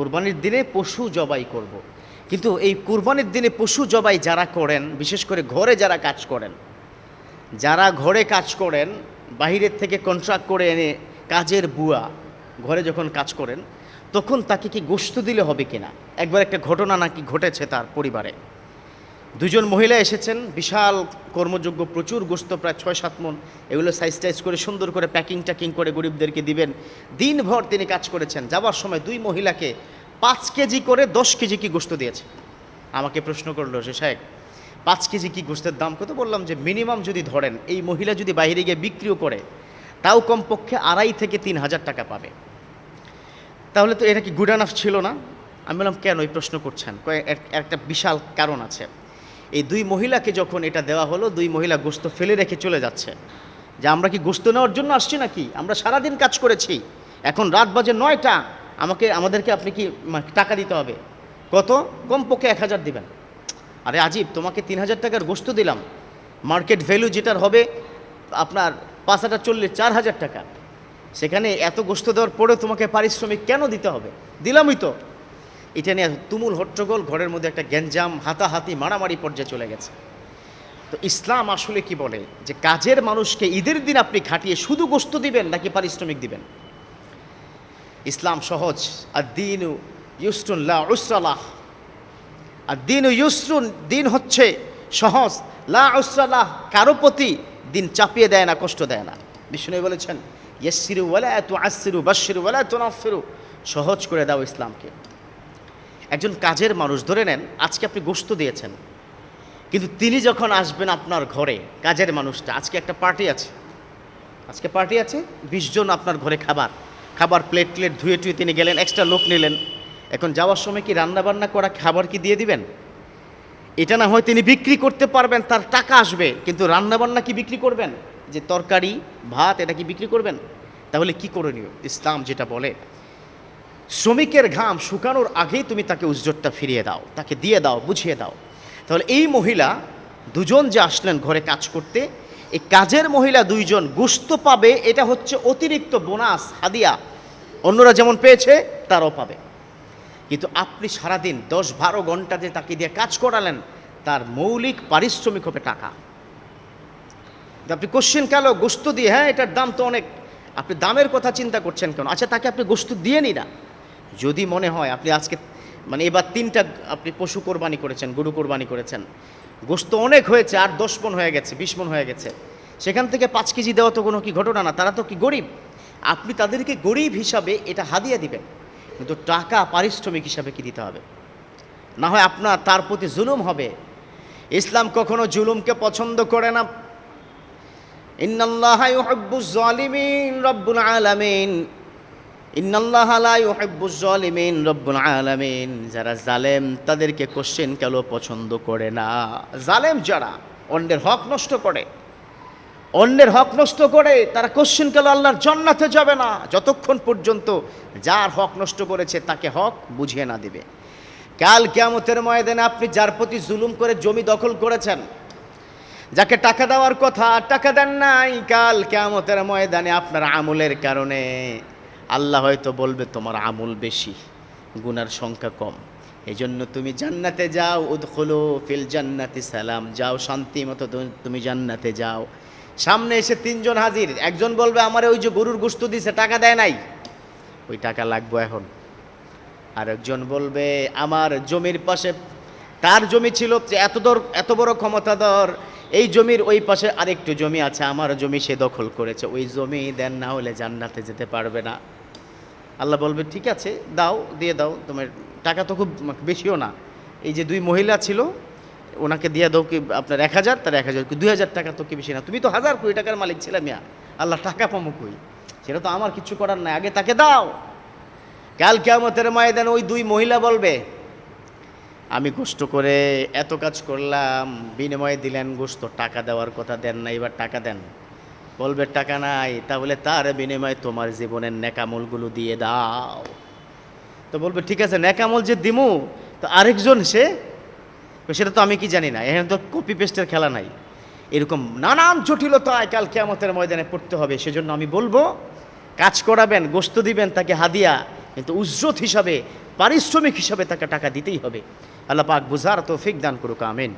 কোরবানির দিনে পশু জবাই করব। কিন্তু এই কোরবানির দিনে পশু জবাই যারা করেন, বিশেষ করে ঘরে যারা কাজ করেন, যারা ঘরে কাজ করেন, বাহিরের থেকে কন্ট্রাক্ট করে এনে কাজের বুয়া ঘরে যখন কাজ করেন, তখন তাকে কি গোস্ত দিলে হবে কিনা একবার একটা ঘটনা নাকি ঘটেছে তার পরিবারে দুজন মহিলা এসেছেন, বিশাল কর্মযোগ্য, প্রচুর গোস্ত, প্রায় ছয় সাত মন এগুলো সাইজ টাইজ করে সুন্দর করে প্যাকিং ট্যাকিং করে গরিবদেরকে দিবেন। দিনভর তিনি কাজ করেছেন। যাওয়ার সময় দুই মহিলাকে পাঁচ কেজি করে দশ কেজি কি গোস্ত দিয়েছে? আমাকে প্রশ্ন করল যে সাহেব, পাঁচ কেজি কি গোস্তের দাম কত? বললাম যে মিনিমাম যদি ধরেন, এই মহিলা যদি বাইরে গিয়ে বিক্রিও করে, তাও কমপক্ষে আড়াই থেকে তিন হাজার টাকা পাবে। তাহলে তো এটা কি গুড আনাফ ছিল না? আমি বললাম, কেন? এই প্রশ্ন করছেন। একটা বিশাল কারণ আছে। এই দুই মহিলাকে যখন এটা দেওয়া হলো, দুই মহিলা গোস্ত ফেলে রেখে চলে যাচ্ছে। যে আমরা কি গোস্ত নেওয়ার জন্য আসছি নাকি? আমরা সারাদিন কাজ করেছি। এখন রাত বাজে নয়টা। আমাকে, আমাদেরকে আপনি কি টাকা দিতে হবে? কত? কমপক্ষে এক হাজার দিবেন। আরে আজিব, তোমাকে তিন হাজার টাকার গোস্ত দিলাম। মার্কেট ভ্যালু যেটার হবে, আপনার পাঁচ হাজার চল্লিশ, চার হাজার টাকা। সেখানে এত গোস্ত দেওয়ার পরেও তোমাকে পারিশ্রমিক কেন দিতে হবে? দিলামই তো। এটা নিয়ে তুমুল হট্টগোল, ঘরের মধ্যে একটা গ্যাঞ্জাম, হাতাহাতি, মারামারি পর্যায়ে চলে গেছে। তো ইসলাম আসলে কি বলে? যে কাজের মানুষকে ঈদের দিন আপনি খাটিয়ে শুধু গোস্ত দিবেন নাকি পারিশ্রমিক দিবেন? ইসলাম সহজ। আর দিন ইউসরুল্লাহ উসরালাহ আর দিন ইউসরুন, দিন হচ্ছে সহজ। লা উসরালাহ কারও প্রতি দিন চাপিয়ে দেয় না, কষ্ট দেয় না। বিষ্ণু বলেছেন ইয়াসিরু ওয়ালা এত আসিরু বাসিরু ওয়ালা নাফিরু সহজ করে দাও ইসলামকে। একজন কাজের মানুষ ধরে নেন, আজকে আপনি গোস্ত দিয়েছেন। কিন্তু তিনি যখন আসবেন আপনার ঘরে, কাজের মানুষটা, আজকে একটা পার্টি আছে। আজকে পার্টি আছে, বিশ জন আপনার ঘরে খাবার। খাবার প্লেট প্লেট ধুয়ে টুয়ে তিনি গেলেন এক্সট্রা লোক নিলেন। এখন যাওয়ার সময় কি রান্নাবান্না করা খাবার কি দিয়ে দিবেন? এটা না হয় তিনি বিক্রি করতে পারবেন, তার টাকা আসবে, কিন্তু রান্নাবান্না কি বিক্রি করবেন? যে তরকারি, ভাত, এটা কি বিক্রি করবেন? তাহলে কি করণীয়? ইসলাম যেটা বলে শ্রমিকের ঘাম শুকানোর আগেই তুমি তাকে উজ্জ্বরটা ফিরিয়ে দাও, তাকে দিয়ে দাও, বুঝিয়ে দাও। তাহলে এই মহিলা দুজন যে আসলেন ঘরে কাজ করতে, এই কাজের মহিলা দুইজন গুস্ত পাবে, এটা হচ্ছে অতিরিক্ত বোনাস, হাদিয়া। অন্যরা যেমন পেয়েছে, তারাও পাবে। কিন্তু আপনি সারাদিন দশ বারো ঘণ্টা যে তাকে দিয়ে কাজ করালেন, তার মৌলিক পারিশ্রমিক হবে টাকা। আপনি কোশ্চেন কেন, গোস্ত দিয়ে? হ্যাঁ এটার দাম তো অনেক। আপনি দামের কথা চিন্তা করছেন কেন? আচ্ছা তাকে আপনি গোস্ত দিয়ে নি না। যদি মনে হয় আপনি আজকে মানে এবার তিনটা আপনি পশু কোরবানি করেছেন, গরু কোরবানি করেছেন। গোস্ত অনেক হয়েছে আর দশ মন হয়ে গেছে, বিশ মন হয়ে গেছে। সেখান থেকে পাঁচ কেজি দেওয়া তো কোনো কি ঘটনা না, তারা তো কি গরিব? আপনি তাদেরকে গরিব হিসাবে এটা হাদিয়া দিবেন, কিন্তু টাকা পারিশ্রমিক হিসাবে কি দিতে হবে? না হয় আপনার তার প্রতি জুলুম হবে। ইসলাম কখনো জুলুমকে পছন্দ করে না। ইন্নাল্লাহা রব্বুল আলামিন। ইন্নাল্লাহা লা ইউহিব্বুজ জালিমিন রব্বুল আলামিন। যারা জালেম, তাদেরকে কোশ্চেন কেন পছন্দ করে না? জালেম যারা, অন্যের হক নষ্ট করে। অন্যের হক নষ্ট করে, তারা কোশ্চেন কেন আল্লাহর জান্নাতে যাবে না? যতক্ষণ পর্যন্ত যার হক নষ্ট করেছে, তাকে হক বুঝিয়ে না দিবে। কাল কেয়ামতের ময়দানে আপনি যার প্রতি জুলুম করে জমি দখল করেছেন, যাকে টাকা দেওয়ার কথা, টাকা দেন নাই, কাল কেয়ামতের ময়দানে আপনার আমলের কারণে আল্লাহ হয়তো বলবে, তোমার আমল বেশি, গুনার সংখ্যা কম। এই জন্য তুমি জান্নাতে যাও, উদখুলু ফিল জান্নাতি, সালাম যাও, শান্তি মতো তুমি জান্নাতে যাও। সামনে এসে তিনজন হাজির, একজন বলবে, আমার ওই যে গরুর গোস্ত দিছে, টাকা দেয় নাই। ওই টাকা লাগবে এখন। আরেকজন বলবে, আমার জমির পাশে, তার জমি ছিল যে এত দর, এত বড় ক্ষমতাধর, এই জমির ওই পাশে আরেকটু জমি আছে, আমার জমি সে দখল করেছে। ওই জমি দেন না হলে জান্নাতে যেতে পারবে না। আল্লাহ বলবে, ঠিক আছে, দাও, দিয়ে দাও, তোমার টাকা তো খুব বেশিও না। এই যে দুই মহিলা ছিল, ওনাকে দিয়ে দাও কি আপনার এক হাজার, তার এক হাজার, দুই হাজার টাকা তো কি বেশি না। তুমি তো হাজার কোটি টাকার মালিক ছিলে মিয়া, আল্লাহ টাকা পামো কই? সেটা তো আমার কিছু করার নাই, আগে তাকে দাও। কাল কেমতের ময়দান ওই দুই মহিলা বলবে, আমি কষ্ট করে এত কাজ করলাম, বিনিময়ে দিলেন গোস্ত টাকা দেওয়ার কথা দেন না, এবার টাকা দেন। বলবে, টাকা নাই, তাহলে তার বিনিময়ে তোমার জীবনের নেকামলগুলো দিয়ে দাও। তো বলবে, ঠিক আছে নেকামল যে দিমু, তো আরেকজন সে? সেটা তো আমি কি জানি না, এখানে তো কপি পেস্টের খেলা নাই। এরকম নানান জটিলতায় কাল কেয়ামতের ময়দানে পড়তে হবে, সেজন্য আমি বলব, কাজ করাবেন গোস্ত দিবেন তাকে হাদিয়া, কিন্তু উজ্জত হিসাবে, পারিশ্রমিক হিসাবে তাকে টাকা দিতেই হবে। আল্লাহ পাক বুঝার তৌফিক দান করুক, আমিন।